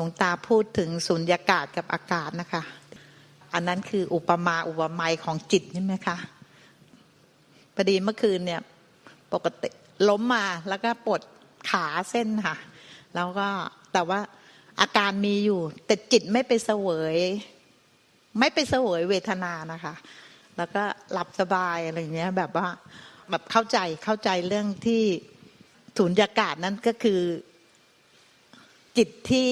ลวงตาพูดถึงสุญญากาศกับอากาศนะคะ อันนั้นคืออุปมาอุปไมยของจิตใช่ไหมคะพอดีเมื่อคืนเนี่ยปกติล้มมาแล้วก็ปวดขาเส้นค่ะ แล้วก็แต่ว่าอาการมีอยู่ แต่จิตไม่ไปเสวย ไม่ไปเสวยเวทนานะคะ แล้วก็หลับสบายอะไรเงี้ย แบบว่าแบบเข้าใจเข้าใจเรื่องที่สุญญากาศนั้นก็คือจิตที่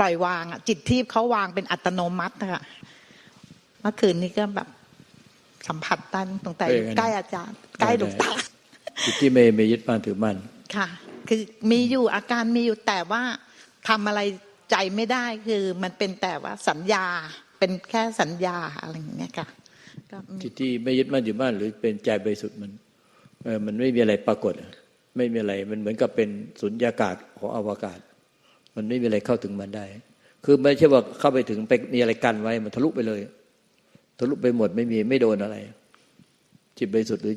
ปล่อยวางอะ จิตที่เขาวางเป็นอัตโนมัติอะเมื่อคืนนี้ก็แบบสัมผัสตันตรงแต่ใกล้อาจารย์ ใกล้หลวงตาจิตที่ไม่ไม่ยึดมั่นถือมั่นค่ะ คือมีอยู่อาการมีอยู่แต่ว่าทำอะไรใจไม่ได้คือมันเป็นแต่ว่าสัญญาเป็นแค่สัญญาอะไรอย่างเงี้ยค่ะก็มีจิตที่ไม่ยึดมั่นถือมั่นหรือเป็นใจบริสุทธิ์มันเออมันไม่มีอะไรปรากฏอะไม่มีอะไรมันเหมือนกับเป็นสุญญากาศของอวกาศ มันไม่มีอะไรเข้าถึงมันได้ คือไม่ใช่ว่าเข้าไปถึงไปมีอะไรกันไว้ มันทะลุไปเลย ทะลุไปหมดไม่มีไม่โดนอะไร จิตบริสุทธิ์หรือ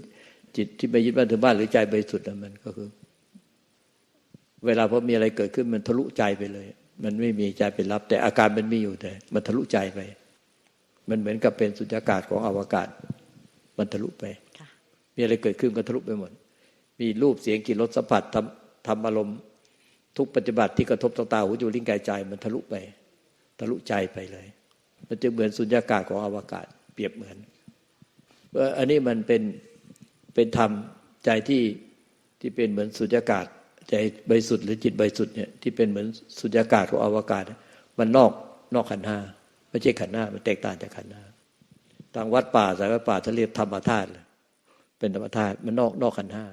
จิตที่ไม่ยึดมั่นถือมั่นหรือใจบริสุทธิ์อะมันก็คือ เวลาพอมีอะไรเกิดขึ้นมันทะลุใจไปเลย มันไม่มีใจเป็นรับ แต่อาการมันมีอยู่แต่ มันทะลุใจไป มันเหมือนกับเป็นสุญญากาศของอวกาศ มันทะลุไปค่ะมีอะไรเกิดขึ้นก็ทะลุไปหมด มีรูปเสียงกลิ่นรสสัมผัสทำทำอารมณ์ ทุกปฏิบัติที่กระทบต่างตาหูจมูกลิ้นกายใจ มันทะลุไป ทะลุใจไปเลย มันจะเหมือนสุญญากาศของอวกาศ เปรียบเหมือนเอ่ออันนี้มันเป็นเป็นธรรมใจที่ที่เป็นเหมือนสุญญากาศ ใจบริสุทธิ์หรือจิตบริสุทธิ์เนี่ยที่เป็นเหมือนสุญญากาศของอวกาศ มันนอกนอกขันห้าไม่ใช่ขันห้ามันแตกต่างจากขันห้าทางวัดป่าสายวัดป่าท่านเรียกธรรมธาตุเลยเป็นธรรมธาตุมันนอกนอกขันห้า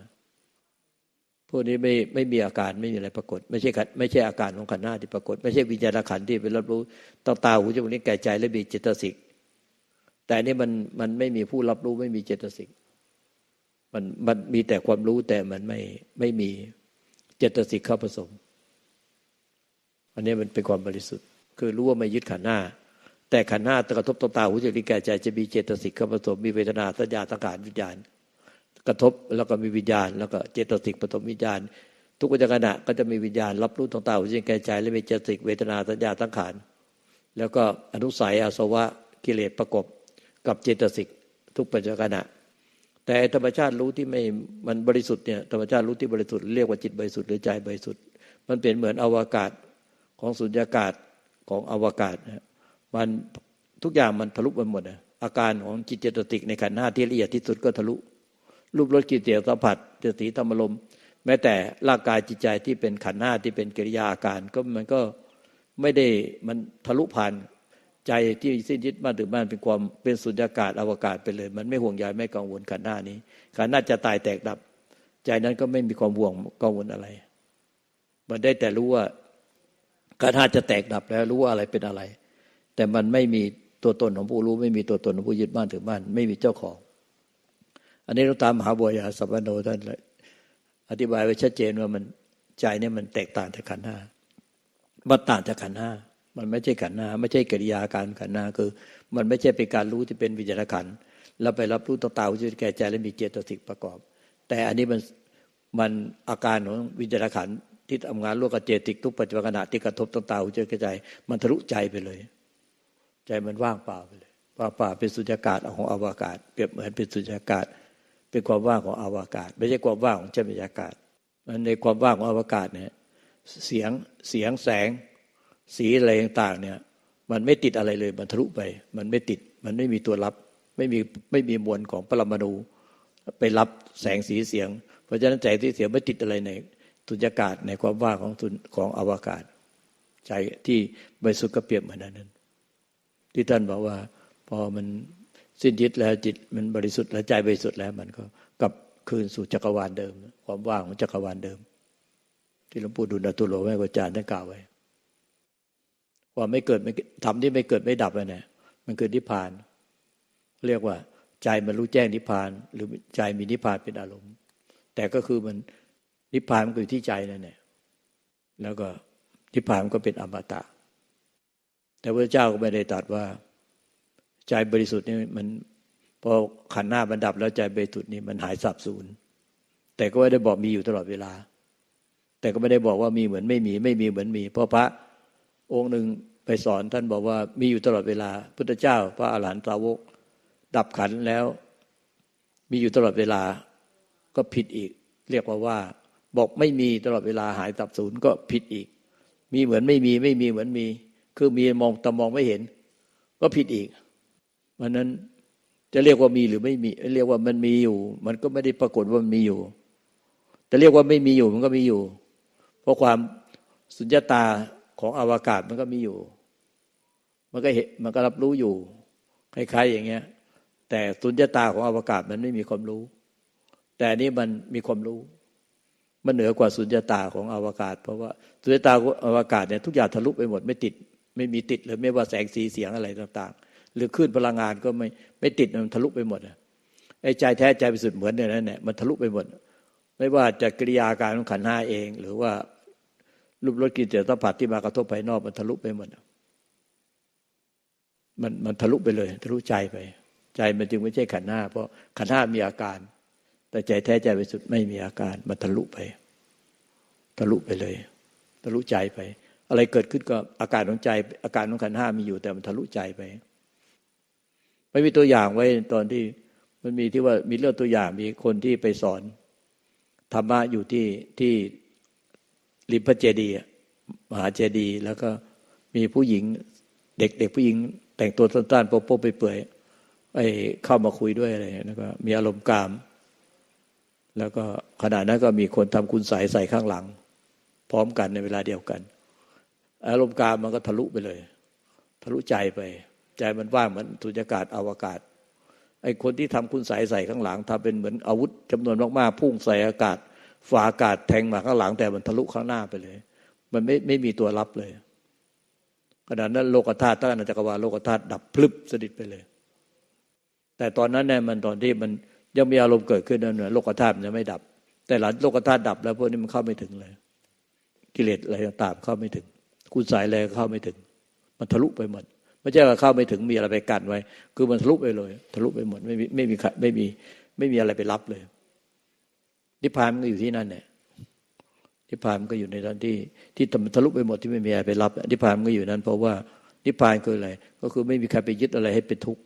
พวกนี้ไม่ไม่มีอาการไม่มีอะไรปรากฏ ไม่ใช่ไม่ใช่อาการของขันธ์ห้าที่ปรากฏ ไม่ใช่วิญญาณขันธ์ที่เป็นรับรู้ต้อตาหูจมูกลิ้นกายใจและมีเจตสิก แต่นี่มันมันไม่มีผู้รับรู้ไม่มีเจตสิก มันมันมีแต่ความรู้แต่มันไม่ไม่มีเจตสิกเข้าผสม อันนี้มันเป็นความบริสุทธิ์ คือรู้ว่าไม่ยึดขันธ์หน้า แต่ขันธ์หน้าตกระทบต่อตาหูจมูกลิ้นกายใจจะมีเจตสิกเข้าผสมมีเวทนาสัญญาสังขารวิญญาณ กระทบแล้วก็มีวิญญาณ แล้วก็เจตสิกผสมวิญญาณ ทุกปัจจุบันก็จะมีวิญญาณ รับรู้ต่อตาหูจมูกลิ้นกายใจและมีเจตสิกเวทนาสัญญาสังขารแล้วก็อนุสัยอาสวะกิเลสประกบกับเจตสิกทุกปัจจุบันแต่ธรรมชาติรู้ที่ไม่มันบริสุทธิ์เนี่ยธรรมชาติรู้ที่บริสุทธิ์เรียกว่าจิตบริสุทธิ์หรือใจบริสุทธิ์มันเป็นเหมือนอวกาศของสุญญากาศของอวกาศนะมันทุกอย่างมันทะลุไปหมดนะอาการของจิตเจตสิกในขันธ์ห้าที่ละเอียดที่สุดก็ทะลุ รูปรสกลิ่นเสียงสัมผัสเจตสีธรรมลมแม้แต่ร่างกายจิตใจที่เป็นขันธ์ห้าที่เป็นกิริยาอาการก็มันก็ไม่ได้มันทะลุผ่านใจที่สิ้นยึดมั่นถือมั่นเป็นความเป็นสุญญากาศอวกาศไปเลย มันไม่ห่วงใยไม่กังวลขันธ์หน้านี้ขันธ์หน้าจะตายแตกดับ ใจนั้นก็ไม่มีความห่วงกังวลอะไร มันได้แต่รู้ว่าขันธ์หน้าจะแตกดับแล้วรู้ว่าอะไรเป็นอะไร แต่มันไม่มีตัวตนของผู้รู้ ไม่มีตัวตนของผู้ยึดมั่นถือมั่นไม่มีเจ้าของ อันนี้เราตามมหาบัวยาสัพพโนท่านอธิบายไว้ชัดเจนว่ามันใจเนี่ยมันแตกต่างจากขันห้ามันต่างจากขันห้ามันไม่ใช่ขันห้าไม่ใช่กิริยาการขันห้าคือ มันไม่ใช่เป็นการรู้ที่เป็นวิญญาณขันธ์แล้วไปรับรู้ต่อตาหูจมูกแก่ใจและมีเจตสิกประกอบ แต่อันนี้มันมันอาการของวิญญาณขันที่ทำงานร่วมกับเจติกทุกปัจจุบันขณะที่กระทบต่อตาหูจมูกแก่ใจ มันทะลุใจไปเลย ใจมันว่างเปล่าไปเลยว่างเปล่าเป็นสุญญากาศของอวกาศ เปรียบเหมือนเป็นสุญญากาศ เป็นความว่างของอวกาศ ไม่ใช่ความว่างของเจ้าบรรยากาศมันในความว่างของอวกาศเนี่ยเสียงเสียงแสง สีอะไรต่างๆเนี่ยมันไม่ติดอะไรเลยมันทะลุไป มันไม่ติดมันไม่มีตัวรับ ไม่มีไม่มีมวลของปรมาณูไปรับแสงสีเสียง เพราะฉะนั้นแสงสีเสียงไม่ติดอะไรในสุญญากาศในความว่างของสุญของอวกาศ ใจที่บสุทธิ์ก็เปรียบเหมือนนั้น ที่ท่านบอกว่าพอมัน สิ้นยึดแล้วจิตมันบริสุทธิ์แล้วใจบริสุทธิ์แล้วมันก็กลับคืนสู่จักรวาลเดิม ความว่างของจักรวาลเดิม ที่หลวงปู่ดุลตุโลแม่กอาจารย์ท่านกล่าวไว้ว่าไม่เกิดไม่ทำที่ไม่เกิดไม่ดับนะมันคือนิพพาน เรียกว่า ใจมันรู้แจ้งนิพพาน หรือใจมีนิพพานเป็นอารมณ์ แต่ก็คือมันนิพพานมันคือที่ใจนั่นแหละแล้วก็นิพพานมันก็เป็นอมตะ แต่พระเจ้าก็ไม่ได้ตรัสว่า ใจบริสุทธิ์นี่มันพอขันหน้าบรรดับแล้วใจบริสุทธิ์นี่มันหายสับสูญแต่ก็ไม่ได้บอกมีอยู่ตลอดเวลา แต่ก็ไม่ได้บอกว่ามีเหมือนไม่มีไม่มีเหมือนมี เพราะพระองค์หนึ่งไปสอนท่านบอกว่ามีอยู่ตลอดเวลา พุทธเจ้า พระอาหารหันตสาวก ดับขันแล้ว มีอยู่ตลอดเวลาก็ผิดอีก เรียกว่าว่า บอกไม่มีตลอดเวลาหายตับศูนย์ก็ผิดอีก มีเหมือนไม่มีไม่มีเหมือนมี คือมีมองแต่มองไม่เห็น ก็ผิดอีก เพราะนั้นจะเรียกว่ามีหรือไม่มี เรียกว่ามันมีอยู่ มันก็ไม่ได้ปรากฏว่ามันมีอยู่ แต่เรียกว่าไม่มีอยู่มันก็มีอยู่ เพราะความสุญญตาของอวกาศมันก็มีอยู่ มันก็เห็นมันก็รับรู้อยู่คล้ายๆอย่างเงี้ย แต่สุญญตาของอวกาศมันไม่มีความรู้ แต่นนี้มันมีความรู้ มันเหนือกว่าสุญญตาของอวกาศ เพราะว่าสุญญตาของอวกาศเนี่ยทุกอย่างทะลุไปหมดไม่ติด ไม่มีติดเลยไม่ว่าแสงสีเสียงอะไรต่าง ๆ หรือคลื่นพลังงานก็ไม่ไม่ติดมันทะลุไปหมดไอ้ใจแท้ใจไปสุดเหมือนเนี่ยนั่นแหละมันทะลุไปหมด ไม่ว่าจะกิริยาการของขันห้าเอง หรือว่ารูปรสกลิ่นเสียงสัมผัสที่มากระทบภายนอกมันทะลุไปหมดมันมันทะลุไปเลย ทะลุใจไป ใจมันจึงไม่ใช่ขันห้าเพราะขันห้ามีอาการ แต่ใจแท้ใจไปสุดไม่มีอาการ มันทะลุไป ทะลุไปเลยทะลุใจไป อะไรเกิดขึ้นก็อาการของใจ อาการของขันห้ามีอยู่แต่มันทะลุใจไป ไม่มีตัวอย่างไว้ตอนที่มันมีที่ว่ามีเรื่องตัวอย่างมีคนที่ไปสอนธรรมะอยู่ที่ที่ริมพระเจดีย์มหาเจดีย์แล้วก็มีผู้หญิงเด็กเด็กผู้หญิง แต่งตัวสั้นๆโป๊ะไปเปื่อยไอ้เข้ามาคุยด้วยอะไรแล้วก็มีอารมณ์กาม แล้วก็ขณะนั้นก็มีคนทำคุณสายใส่ข้างหลัง พร้อมกันในเวลาเดียวกัน อารมณ์กามมันก็ทะลุไปเลย ทะลุใจไป ใจมันว่างเหมือนสุญญากาศอวกาศไอ้คนที่ทำคุณสายใส่ข้างหลังทำเป็นเหมือนอาวุธจำนวนมากๆพุ่งใส่อากาศฝาอากาศแทงมาข้างหลัง แต่มันทะลุข้างหน้าไปเลย มันไม่ไม่มีตัวรับเลยขณะนั้นโลกธาตุตั้งนจักรวาลโลกธาตุดับพลึบสนิทไปเลย แต่ตอนนั้นเนี่ยมันตอนที่มันยังมีอารมณ์เกิดขึ้นนั่นโลกธาตุมันยังไม่ดับ แต่หลังโลกธาตุดับแล้วพวกนี้มันเข้าไม่ถึงเลย กิเลสอะไรต่างๆเข้าไม่ถึง คุณสายอะไรเข้าไม่ถึง มันทะลุไปหมด ไม่ใช่ว่าเข้าไม่ถึงมีอะไรไปกันไว้ คือมันทะลุไปเลยทะลุไปหมดไม่มีไม่มีไม่มีไม่มีอะไรไปรับเลย นิพพานมันก็อยู่ที่นั่นแหละนิพพานมันก็อยู่ในตอนที่ ที่ทะลุไปหมดที่ไม่มีอะไรไปรับนิพพานมันก็อยู่นั้น เพราะว่านิพพานคืออะไร ก็คือไม่มีใครไปยึดอะไรให้เป็นทุกข์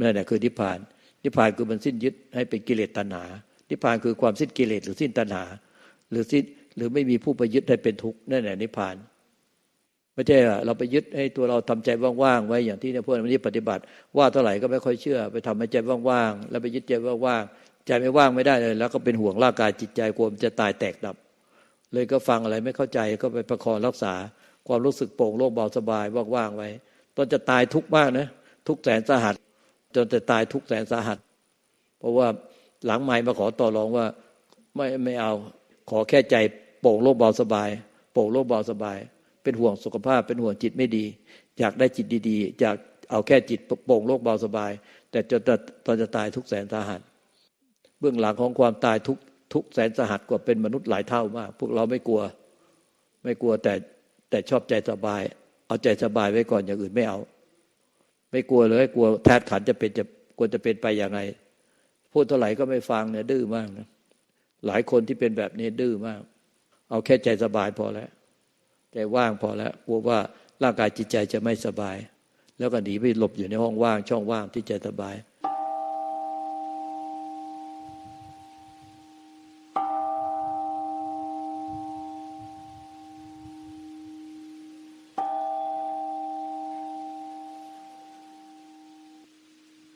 นั่นแหละคือนิพพาน นิพพานคือมันสิ้นยึดให้เป็นกิเลสตัณหา นิพพานคือความสิ้นกิเลสหรือสิ้นตัณหา หรือสิ้นหรือไม่มีผู้ไปยึดให้เป็นทุกข์นั่นแหละนิพพาน ไม่ใช่เราไปยึดให้ตัวเราทำใจว่างๆไว้อย่างที่เนี่ยพวกนี้ปฏิบัติ ว่าเท่าไหร่ก็ไม่ค่อยเชื่อ ไปทำให้ใจว่างๆแล้วไปยึดใจว่างๆใจไม่ว่างไม่ได้เลย แล้วก็เป็นห่วงร่างกายจิตใจกลัวมันจะตายแตกดับ เลยก็ฟังอะไรไม่เข้าใจก็ไปประคองรักษา ความรู้สึกโปร่งโล่งเบาสบายว่างๆไว้ ตอนจะตายทุกข์มากนะทุกแสนสาหัส จนจะตายทุกแสนสาหัส เพราะว่าหลังใหม่มาขอต่อรองว่าไม่ไม่เอาขอแค่ใจโปร่งโล่งเบาสบาย โปร่งโล่งเบาสบาย เป็นห่วงสุขภาพเป็นห่วงจิตไม่ดีอยากได้จิตดีๆอยากเอาแค่จิตโปร่งโลกเบาสบาย แต่จนตอนจะตายทุกแสนสาหัส เบื้องหลังของความตายทุกทุกแสนสาหัสกว่าเป็นมนุษย์หลายเท่ามาก พวกเราไม่กลัว ไม่กลัวแต่แต่ชอบใจสบาย เอาใจสบายไว้ก่อนอย่างอื่นไม่เอา ไม่กลัวเลยกลัวแทดขันจะเป็นจะควรจะเป็นไปอย่างไรพูดเท่าไหร่ก็ไม่ฟังเนี่ยดื้อมากนะหลายคนที่เป็นแบบนี้ดื้อมาก เอาแค่ใจสบายพอแล้ว ใจว่างพอแล้วกลัวว่าร่างกายจิตใจจะไม่สบาย แล้วก็หนีไปหลบอยู่ในห้องว่างช่องว่างที่ใจสบาย